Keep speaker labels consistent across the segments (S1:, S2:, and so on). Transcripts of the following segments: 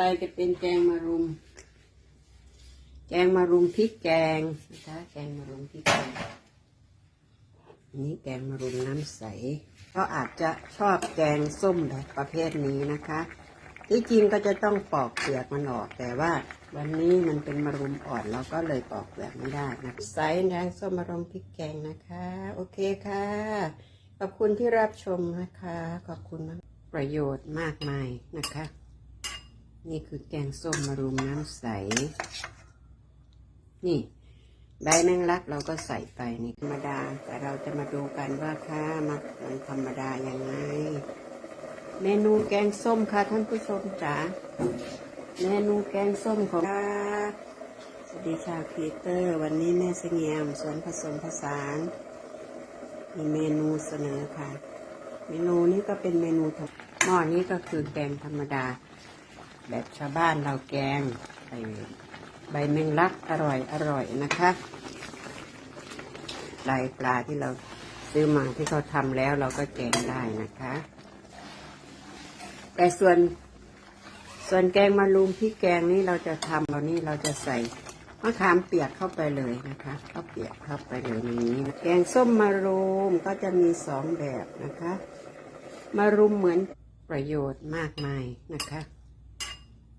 S1: ไปจะเป็นแกงมะรุม แกงมะรุมพริกแกงนะคะแกงมะรุมพริกแกงนี้แกงมะรุมน้ำใสก็อาจจะชอบแกงส้มแบบประเภทนี้นะคะ ที่จริงก็จะต้องปอกเปลือกมันออกแต่ว่า วันนี้มันเป็นมะรุมอ่อนเราก็เลยปอกเปลือกไม่ได้นะใส่แดงส้มมะรุมพริกแกงนะคะ โอเคค่ะ ขอบคุณที่รับชมนะคะ ขอบคุณมากประโยชน์มากมายนะคะ นี่คือแกงส้มมะรุมน้ำใส นี่ใบแมงลักเราก็ใส่ไปนี่ธรรมดา แต่เราจะมาดูกันว่าค่ะมันธรรมดายังไง เมนูแกงส้มค่ะท่านผู้ชมจ๋าเมนูแกงส้มของค่ะสวัสดีชาวครีเตอร์ วันนี้แม่เสงี่ยมสวนผสมผสานมีเมนูเสนอค่ะ เมนูนี้ก็เป็นเมนูหม้อนี้ก็คือแกงธรรมดา แบบชาวบ้านเราแกงใส่ใบแมงลักอร่อยอร่อยนะคะลายปลาที่เราซื้อมาที่เขาทำแล้วเราก็แกงได้นะคะ แต่ส่วนส่วนแกงมะรุมพริกแกงนี้เราจะทำเรานี่เราจะใส่มะขามเปียกเข้าไปเลยนะคะข้าวเปียกเข้าไปเลยในนี้ แกงส้มมะรุมก็จะมีสองแบบนะคะมะรุมเหมือนประโยชน์มากมายนะคะ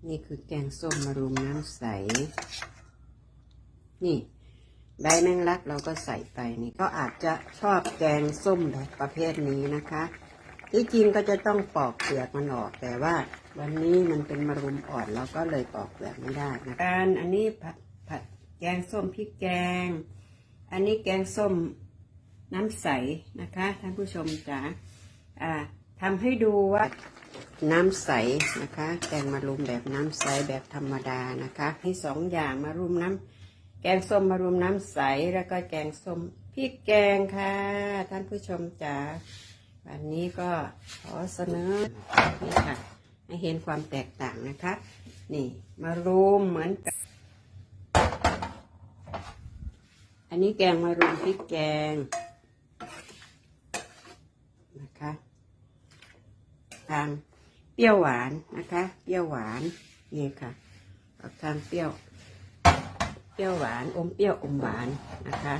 S1: นี่คือแกงส้มมะรุมน้ำใส นี่ใบแมงลักเราก็ใส่ไปนี่ก็อาจจะชอบแกงส้มแบบประเภทนี้นะคะ ที่จริงก็จะต้องปอกเปลือกมันออกแต่ว่า วันนี้มันเป็นมะรุมอ่อนเราก็เลยปอกเปลือกไม่ได้นะการอันนี้ผัดผัดแกงส้มพริกแกง อันนี้แกงส้มน้ำใสนะคะท่านผู้ชมจ๋าอ่าทำให้ดูว่า น้ำใสนะคะ แกงมะรุมแบบน้ำใสแบบธรรมดานะคะ ให้สองอย่างมารุมน้ำแกงส้มมารุมน้ำใสแล้วก็แกงส้มพริกแกงค่ะ ท่านผู้ชมจ๋าวันนี้ก็ขอเสนอนี่ค่ะ ให้เห็นความแตกต่างนะคะ นี่มารุมเหมือนกันอันนี้แกงมารุมพริกแกงนะคะ ทางเปรี้ยวหวานนะคะเปรี้ยวหวานนี่ค่ะออกทางเปรี้ยว เปรี้ยวหวานอมเปรี้ยวอมหวานนะคะ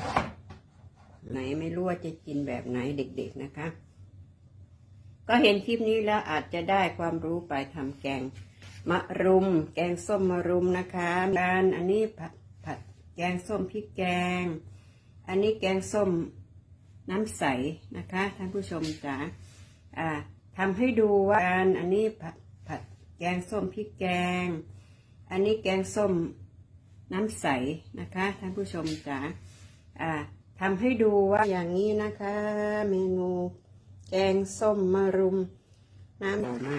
S1: ไหนไม่รู้ว่าจะกินแบบไหนเด็ก ๆนะคะ ก็เห็นคลิปนี้แล้วอาจจะได้ความรู้ไปทำแกงมะรุม แกงส้มมะรุมนะคะการอันนี้ผัดผัดแกงส้มพริกแกง อันนี้แกงส้มน้ำใสนะคะท่านผู้ชมจ๋าอ่า ทำให้ดูว่าการอันนี้ผัดผัดแกงส้มพริกแกง อันนี้แกงส้มน้ำใสนะคะท่านผู้ชมจ๋าอ่าทำให้ดูว่าอย่างนี้นะคะ เมนูแกงส้มมะรุมน้ำออกมา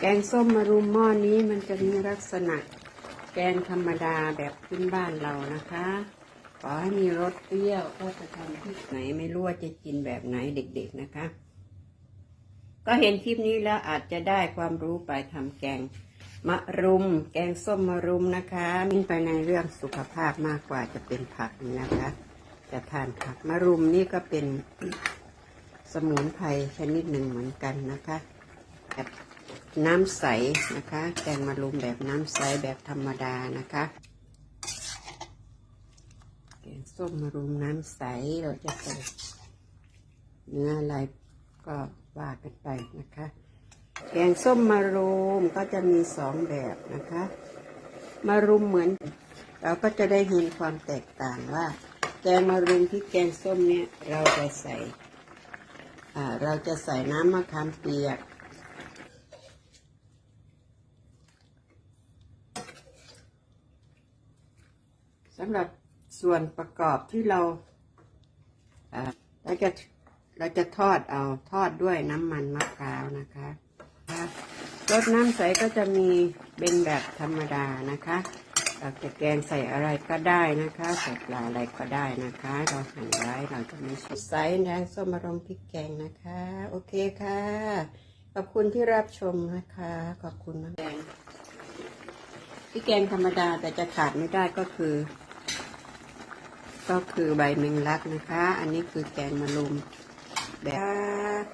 S1: แกงส้มมะรุมหม้อนี้มันจะมีลักษณะแกงธรรมดาแบบพื้นบ้านเรานะคะขอให้มีรสเปรี้ยวก็จะทำที่ไหนไม่รู้ว่าจะกินแบบไหนเด็กๆนะคะ ก็เห็นคลิปนี้แล้วอาจจะได้ความรู้ไปทำแกงมะรุม แกงส้มมะรุมนะคะมิ่งไปในเรื่องสุขภาพมากกว่าจะเป็นผักนะคะ จะทานผักมะรุมนี่ก็เป็นสมุนไพรชนิดหนึ่งเหมือนกันนะคะแบบน้ำใสนะคะ แกงมะรุมแบบน้ำใสแบบธรรมดานะคะ แกงส้มมะรุมน้ำใสเราจะใส่เนื้ออะไร ก็ว่ากันไปนะคะ แกงส้มมะรุมก็จะมีสองแบบนะคะมะรุมเหมือน เราก็จะได้เห็นความแตกต่างว่า แกงมะรุมที่แกงส้มเนี่ยเราจะใส่เราจะใส่น้ำมะขามเปียก สำหรับส่วนประกอบที่เราเราจะ เราจะทอดเอาทอดด้วยน้ำมันมะพร้าวนะคะรสน้ำใสก็จะมีเป็นแบบธรรมดานะคะเราจะแกงใส่อะไรก็ได้นะคะใส่ปลาอะไรก็ได้นะคะ เราหั่นไว้เราจะไม่ใส่ไซส์แดงส้มอารมณ์พริกแกงนะคะ โอเคค่ะ ขอบคุณที่รับชมนะคะ ขอบคุณมากแกงพริกแกงธรรมดาแต่จะขาดไม่ได้ก็คือ ก็คือใบเมงลักนะคะ อันนี้คือแกงมะรุม แบบ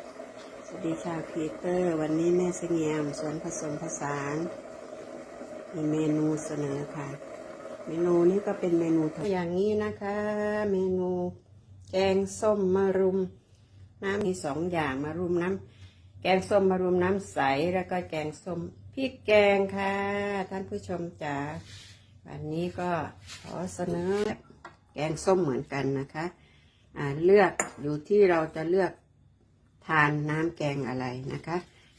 S1: สวัสดีชาวครีเอเตอร์ วันนี้แม่เสงี่ยมสวนผสมผสานมีเมนูเสนอค่ะ เมนูนี้ก็เป็นเมนูอย่างนี้นะคะ เมนูแกงส้มมะรุม น้ำมีสองอย่างมะรุมน้ำแกงส้มมะรุมน้ำใสแล้วก็แกงส้มพริกแกงค่ะ ท่านผู้ชมจ๋าวันนี้ก็ขอเสนอแกงส้มเหมือนกันนะคะ เลือกอยู่ที่เราจะเลือก ทานน้ำแกงอะไรนะคะ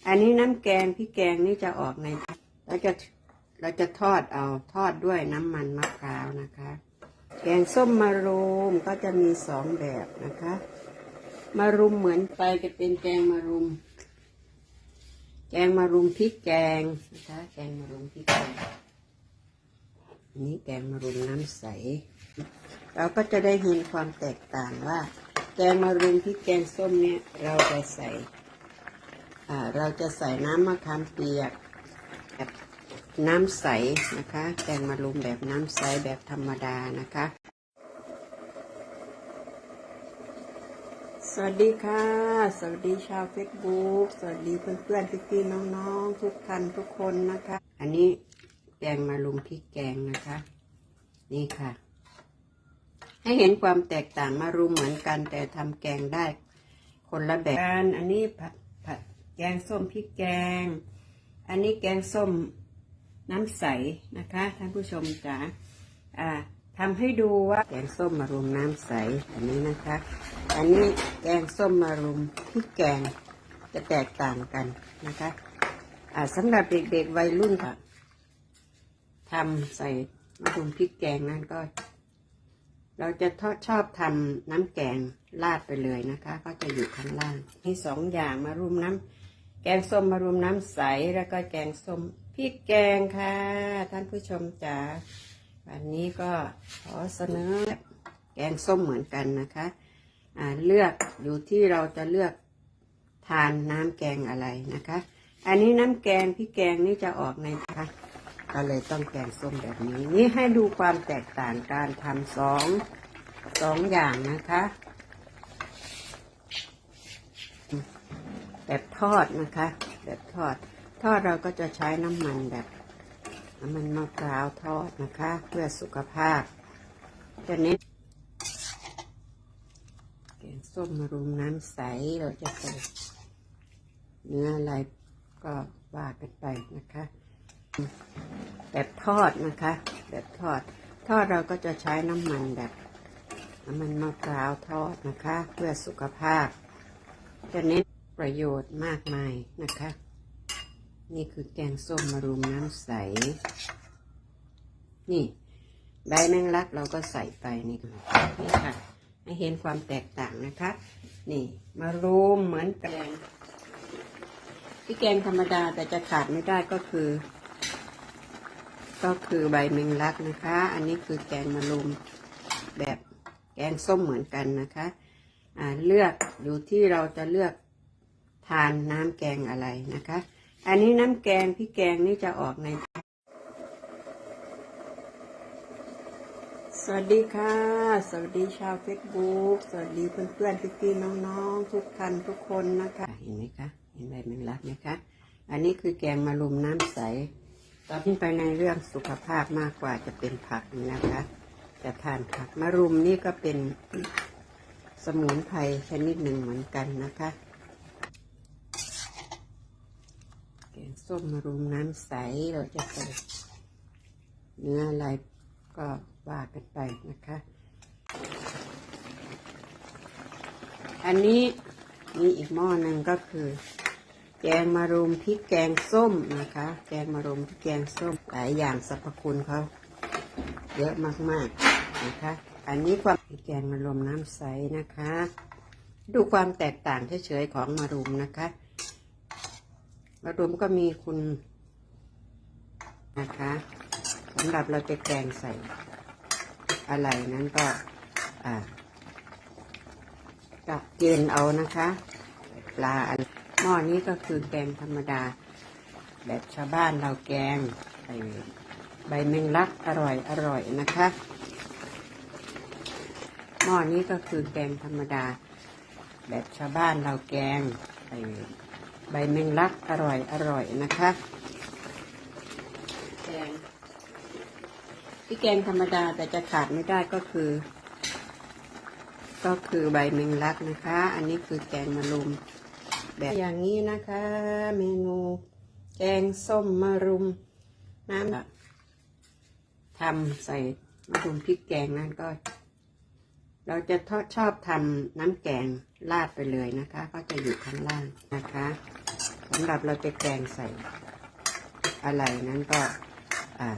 S1: อันนี้น้ำแกงพริกแกงนี่จะออกในเราจะเราจะทอดเอาทอดด้วยน้ำมันมะพร้าวนะคะ แกงส้มมะรุมก็จะมีสองแบบนะคะมารุมเหมือนไปจะเป็นแกงมารุม แกงมารุมพริกแกงนะคะแกงมารุมพริกแกงนี้แกงมารุมน้ำใส เราก็จะได้เห็นความแตกต่างว่า แกงมารุมพริกแกงส้มเนี่ยเราจะใส่เราจะใส่น้ำมะขามเปียกแบบน้ำใสนะคะ แกงมารุมแบบน้ำใสแบบธรรมดานะคะ สวัสดีค่ะ สวัสดีชาวเฟซบุ๊กสวัสดีเพื่อนๆพี่ๆน้องๆ ทุกท่านทุกคนนะคะ อันนี้แกงมารุมพริกแกงนะคะ นี่ค่ะ ให้เห็นความแตกต่างมารุมเหมือนกัน แต่ทำแกงได้คนละแบบกันอันนี้ผัดผัดแกงส้มพริกแกง อันนี้แกงส้มน้ำใสนะคะท่านผู้ชมจ๋าอ่าทำให้ดูว่าแกงส้มมารุมน้ำใสอันนี้นะคะ อันนี้แกงส้มมารุมพริกแกงจะแตกต่างกันนะคะอ่าสำหรับเด็กๆวัยรุ่นค่ะทำใส่มารุมพริกแกงนั่นก็ เราจะทอดชอบทำน้ำแกงราดไปเลยนะคะ ก็จะอยู่ข้างล่างมีสองอย่างมารุมน้ำแกงส้มมารุมน้ำใสแล้วก็แกงส้มพริกแกงค่ะ ท่านผู้ชมจ๋าวันนี้ก็ขอเสนอแกงส้มเหมือนกันนะคะเลือกอยู่ที่เราจะเลือกทานน้ำแกงอะไรนะคะ อันนี้น้ำแกงพริกแกงนี่จะออกในนะคะ ก็เลยต้องแกงส้มแบบนี้ นี่ให้ดูความแตกต่างการทำสองสองอย่างนะคะ แบบทอดนะคะ แบบทอด ทอดเราก็จะใช้น้ำมันแบบน้ำมันมะพร้าวทอดนะคะ เพื่อสุขภาพจะเน้นแกงส้มมารุมน้ำใสเราจะใส่เนื้ออะไรก็ว่ากันไปนะคะ แบบทอดนะคะ แบบทอด ทอดเราก็จะใช้น้ำมันแบบน้ำมันมะพร้าวทอดนะคะ เพื่อสุขภาพ จะเน้นประโยชน์มากมายนะคะ นี่คือแกงส้มมารุมน้ำใส นี่ใบแมงลักเราก็ใส่ไปนี่ค่ะนี่ค่ะให้เห็นความแตกต่างนะคะ นี่มารุมเหมือนแกงที่แกงธรรมดาแต่จะขาดไม่ได้ก็คือ ก็คือใบแมงลักนะคะ อันนี้คือแกงมะรุมแบบแกงส้มเหมือนกันนะคะอ่าเลือกอยู่ที่เราจะเลือกทานน้ำแกงอะไรนะคะ อันนี้น้ำแกงพี่แกงนี่จะออกใน สวัสดีค่ะ สวัสดีชาวเฟซบุ๊กสวัสดีเพื่อนๆพี่ๆน้องๆ ทุกท่านทุกคนนะคะ เห็นไหมคะ เห็นใบแมงลักไหมคะ อันนี้คือแกงมะรุมน้ำใส ตอนที่ไปในเรื่องสุขภาพมากกว่าจะเป็นผักนี่นะคะ จะทานผักมะรุมนี่ก็เป็นสมุนไพรชนิดหนึ่งเหมือนกันนะคะแกงส้มมะรุมน้ำใสเราจะใส่เนื้ออะไรก็ว่ากันไปนะคะ อันนี้มีอีกหม้อหนึ่งก็คือ แกงมะรุมพริกแกงส้มนะคะ แกงมะรุมพริกแกงส้มหลายอย่างสรรพคุณเขาเยอะมากๆนะคะ อันนี้ความแกงมะรุมน้ำใสนะคะ ดูความแตกต่างเฉยๆของมะรุมนะคะมะรุมก็มีคุณนะคะสำหรับเราจะแกงใส่อะไรนั้นก็อ่าจับเกณฑ์เอานะคะ ปลาอะไร หม้อนี้ก็คือแกงธรรมดา แบบชาวบ้านเราแกงใส่ใบแมงลักอร่อยอร่อยนะคะหม้อนี้ก็คือแกงธรรมดา แบบชาวบ้านเราแกงใส่ใบแมงลักอร่อยอร่อยนะคะแกงพี่แกงธรรมดาแต่จะขาดไม่ได้ก็คือ ก็คือใบเมงลักนะคะ อันนี้คือแกงมะรุม แบบอย่างนี้นะคะ เมนูแกงส้มมะรุม น้ำทำใส่มะรุมพริกแกงนั่นก็ เราจะทอดชอบทำน้ำแกงราดไปเลยนะคะ ก็จะอยู่ข้างล่างนะคะสำหรับเราจะแกงใส่อะไรนั้นก็อ่า